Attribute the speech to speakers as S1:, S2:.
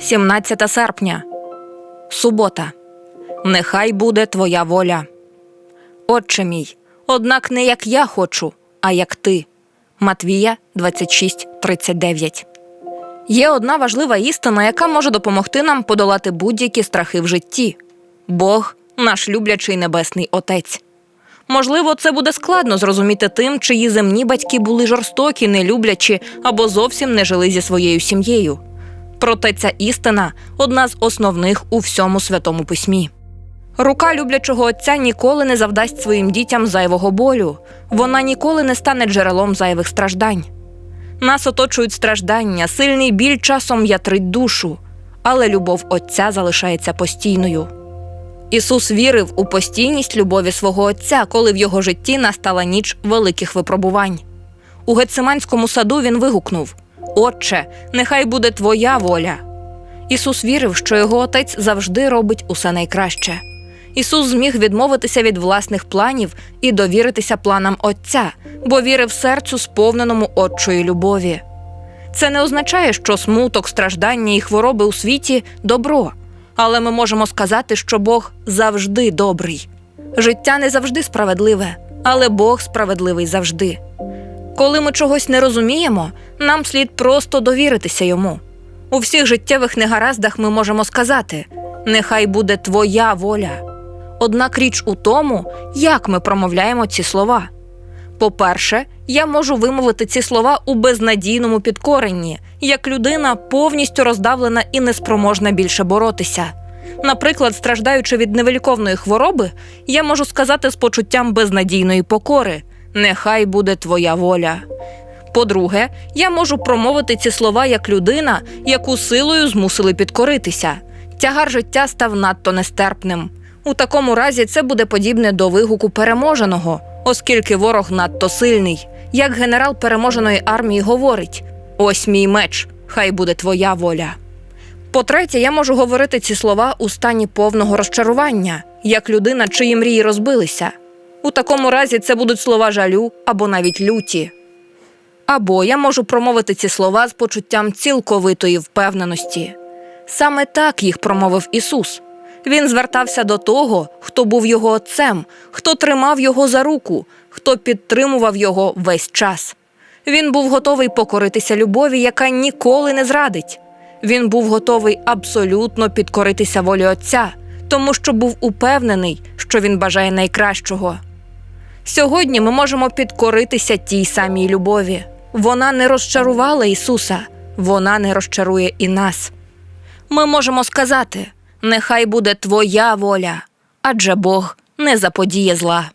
S1: 17 серпня. Субота. Нехай буде твоя воля. Отче мій, однак не як я хочу, а як ти. Матвія 26.39 Є одна важлива істина, яка може допомогти нам подолати будь-які страхи в житті. Бог наш люблячий небесний Отець. Можливо, це буде складно зрозуміти тим, чиї земні батьки були жорстокі, нелюблячі або зовсім не жили зі своєю сім'єю. Проте ця істина одна з основних у всьому святому письмі. Рука люблячого отця ніколи не завдасть своїм дітям зайвого болю, вона ніколи не стане джерелом зайвих страждань. Нас оточують страждання, сильний біль часом ятрить душу, але любов Отця залишається постійною. Ісус вірив у постійність любові свого Отця, коли в його житті настала ніч великих випробувань. У Гециманському саду він вигукнув: Отче, нехай буде Твоя воля. Ісус вірив, що його отець завжди робить усе найкраще. Ісус зміг відмовитися від власних планів і довіритися планам Отця, бо вірив серцю, сповненому Отчої любові. Це не означає, що смуток, страждання і хвороби у світі добро, але ми можемо сказати, що Бог завжди добрий. Життя не завжди справедливе, але Бог справедливий завжди. Коли ми чогось не розуміємо, нам слід просто довіритися йому. У всіх життєвих негараздах ми можемо сказати: нехай буде твоя воля. Однак річ у тому, як ми промовляємо ці слова. По-перше, я можу вимовити ці слова у безнадійному підкоренні, як людина повністю роздавлена і неспроможна більше боротися. Наприклад, страждаючи від невиліковної хвороби, я можу сказати з почуттям безнадійної покори: нехай буде твоя воля. По-друге, я можу промовити ці слова як людина, яку силою змусили підкоритися. Тягар життя став надто нестерпним. У такому разі це буде подібне до вигуку переможеного, оскільки ворог надто сильний. Як генерал переможеної армії говорить: ось мій меч, хай буде твоя воля. По-третє, я можу говорити ці слова у стані повного розчарування, як людина, чиї мрії розбилися. У такому разі це будуть слова жалю або навіть люті. Або я можу промовити ці слова з почуттям цілковитої впевненості. Саме так їх промовив Ісус. Він звертався до того, хто був його отцем, хто тримав його за руку, хто підтримував його весь час. Він був готовий покоритися любові, яка ніколи не зрадить. Він був готовий абсолютно підкоритися волі Отця, тому що був упевнений, що він бажає найкращого. Сьогодні ми можемо підкоритися тій самій любові. Вона не розчарувала Ісуса, вона не розчарує і нас. Ми можемо сказати: нехай буде Твоя воля, адже Бог не заподіє зла.